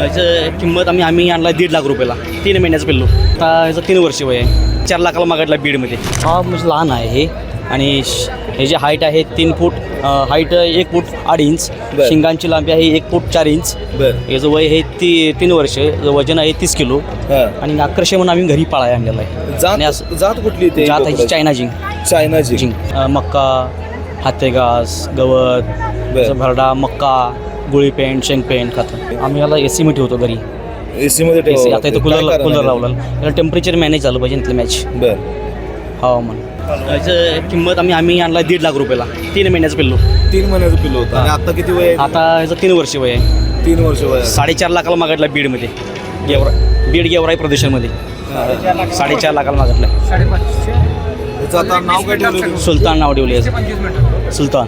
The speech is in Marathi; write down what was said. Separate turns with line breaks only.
याचं किंमत आम्ही आम्ही आणला दीड लाख रुपयाला. तीन महिन्याचं पिल्लू. आता याचं तीन वर्ष वय आहे. चार लाखाला मागितला बीडमध्ये. हा म्हणजे लहान आहे हे. आणि हे जे हाईट आहे तीन फूट हाईट एक फूट आठ इंच. शिंगांची लांबी आहे एक फूट चार इंच याचं वय हे ती तीन वर्ष. वजन आहे तीस किलो. आणि आकर्षण म्हणून आम्ही घरी पाळाय आणलेला आहे.
जात कुठली ते
जात आहे चायना जिंक
चायना जी
जिंक अ, मक्का हातेघास गवत भरडा मक्का गुळी पेंट शेंग पेंट खातं. आम्ही याला ए सी ठेवतो घरी.
एसी मध्ये
ए सी
ठेवावं
आता इथं.
काय
कूलर
कारण
कूलर
आहे?
लावलं. याला टेम्परेचर मॅनेज झालं पाहिजे इथलं मॅच
बर.
हवामान. याचं किंमत आम्ही आम्ही आणला दीड लाख रुपयाला. तीन महिन्याचं पिल्लू.
तीन महिन्याचं पिल्लो होतं. आणि आता किती वय आहे?
आता याचं तीन वर्ष वय आहे.
तीन वर्ष वय आहे.
साडेचार लाखाला मागितला बीडमध्ये. गेवरा बीड गेवराई प्रदेशामध्ये.
हा.
साडेचार लाखाला मागितलं.
त्याचं आता नाव काय ठेवलं तुम्ही?
सुलतान नाव ठेवले याचं. सुलतान.